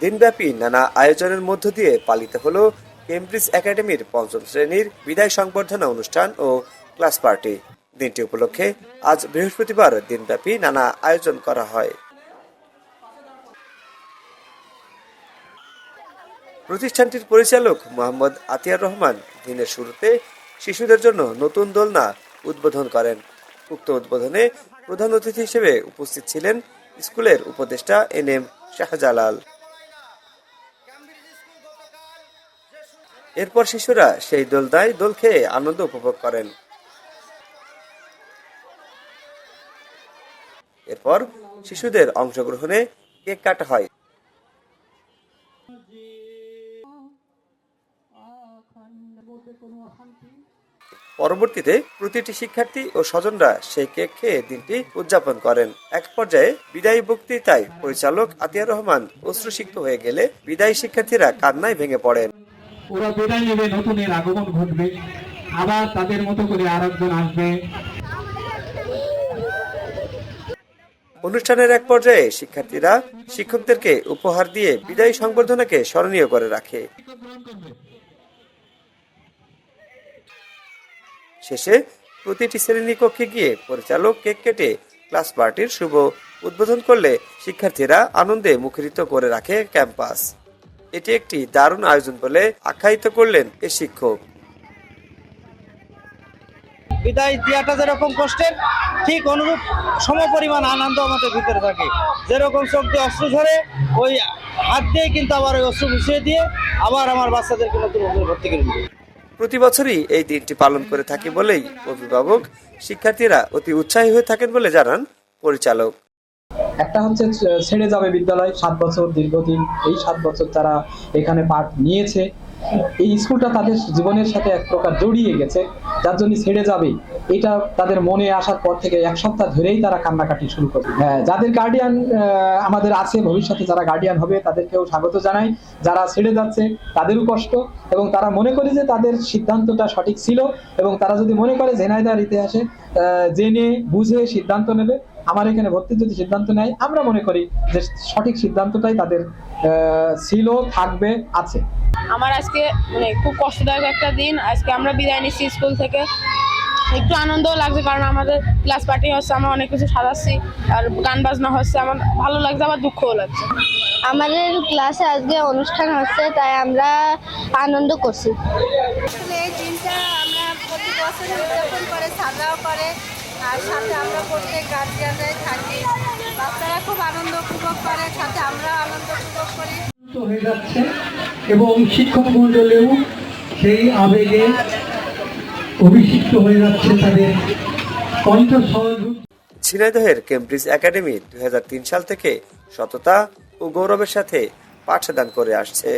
দিনব্যাপী নানা আয়োজনের মধ্য দিয়ে পালিত হলো কেমব্রিজ একাডেমির পঞ্চম শ্রেণির বিদায় সংবর্ধনা অনুষ্ঠান ও ক্লাস পার্টি। দিনটি উপলক্ষে আজ বৃহস্পতিবার দিনব্যাপী নানা আয়োজন করা হয়। প্রতিষ্ঠানটির পরিচালক মোহাম্মদ আতিয়ার রহমান দিনের শুরুতে শিশুদের জন্য নতুন দোলনা উদ্বোধন করেন। উক্ত উদ্বোধনে প্রধান অতিথি হিসেবে উপস্থিত ছিলেন স্কুলের উপদেষ্টা এন এম শাহজালাল। এরপর শিশুরা সেই দোলনায় দোল খেয়ে আনন্দ উপভোগ করেন। এরপর শিশুদের অংশগ্রহণে কেক কাটা হয়। পরবর্তীতে প্রতিটি শিক্ষার্থী ও স্বজনরা সেই কেক খেয়ে দিনটি উদযাপন করেন। এক পর্যায়ে বিদায়ী বক্তৃতায় পরিচালক আতিয়ার রহমান অশ্রুসিক্ত হয়ে গেলে বিদায়ী শিক্ষার্থীরা কান্নায় ভেঙে পড়েন। ওরা বিদায় নেবে নতুনের আগমন ঘটবে। আবার তাদের মতো করে আরেকজন আসবে। অনুষ্ঠানের এক পর্যায়ে শিক্ষার্থীরা শিক্ষকদেরকে উপহার দিয়ে বিদায়ী সংবর্ধনাকে স্মরণীয় করে রাখে। শেষে প্রতিটি শ্রেণীকক্ষে গিয়ে পরিচালক কেক কেটে ক্লাস পার্টির শুভ উদ্বোধন করলে শিক্ষার্থীরা আনন্দে মুখরিত করে রাখে ক্যাম্পাস। এটি একটি দারুণ আয়োজন বলে আখ্যায়িত করলেন এ শিক্ষক। বিদায় দেওয়াটা যেরকম কষ্টের, ঠিক অনুরূপ সমপরিমাণ আনন্দ আমাদের ভিতরে থাকে। যেরকম চোখ দিয়ে অশ্রু ঝরে, ওই হাত দিয়ে কিন্তু আবার ওই অশ্রু মিশিয়ে দিয়ে আবার আমার বাচ্চাদেরকে নতুন ভর্তি করে প্রতি বছরই এই দিনটি পালন করে থাকি বলেই অভিভাবক শিক্ষার্থীরা অতি উৎসাহী হয়ে থাকেন বলে জানান পরিচালক। একটা হচ্ছে ছেড়ে যাবে বিদ্যালয়, সাত বছর দীর্ঘদিন। এই সাত বছর তারা এখানে পাঠ নিয়েছে। এই স্কুলটা তাদের জীবনের সাথে এক প্রকার জড়িয়ে গেছে যার জন্য ছেড়ে যাবে। এটা তাদের মনে আসার পর থেকে এক সপ্তাহ ধরেই তারা কান্নাকাটি শুরু করে। হ্যাঁ, যাদের গার্ডিয়ান আমাদের আছে ভবিষ্যতে যারা গার্ডিয়ান হবে তাদেরকেও স্বাগত জানাই। যারা ছেড়ে যাচ্ছে তাদেরও কষ্ট। এবং তারা মনে করে যে তাদের সিদ্ধান্তটা সঠিক ছিল। এবং তারা যদি মনে করে জেনাইদার ইতিহাসে জেনে বুঝে সিদ্ধান্ত নেবে আমার এখানে ভর্তির যদি সিদ্ধান্ত নেয় আমরা মনে করি যে সঠিক সিদ্ধান্তটাই তাদের ছিল থাকবে আছে। আমার আজকে মানে খুব কষ্টদায়ক একটা দিন। আজকে আমরা বিদায় নিচ্ছি স্কুল থেকে। একটু আনন্দও লাগছে কারণ আমাদের ক্লাস পার্টি হচ্ছে আমরা অনেক কিছু সাজাচ্ছি আর গান বাজনা হচ্ছে আমার ভালো লাগছে আবার দুঃখও লাগছে। আমাদের ক্লাসে আজকে অনুষ্ঠান হচ্ছে তাই আমরা আনন্দ করছি। এই দিনটা আমরা প্রতি বছর উদযাপন করে সাজাও করে। আর সাথে আমরা প্রত্যেক গার্জিয়ানরাই থাকি। বাচ্চারা খুব আনন্দ উপভোগ করে সাথে আমরা আনন্দ উপভোগ করি। হয়ে যাচ্ছে এবং শিক্ষক মণ্ডলেও সেই আবেগে অভিষিক্ত হয়ে যাচ্ছে তাদের কণ্ঠস্বর। ঝিনাইদহের কেমব্রিজ একাডেমি দুই হাজার তিন সাল থেকে সততা ও গৌরবের সাথে পাঠদান করে আসছে।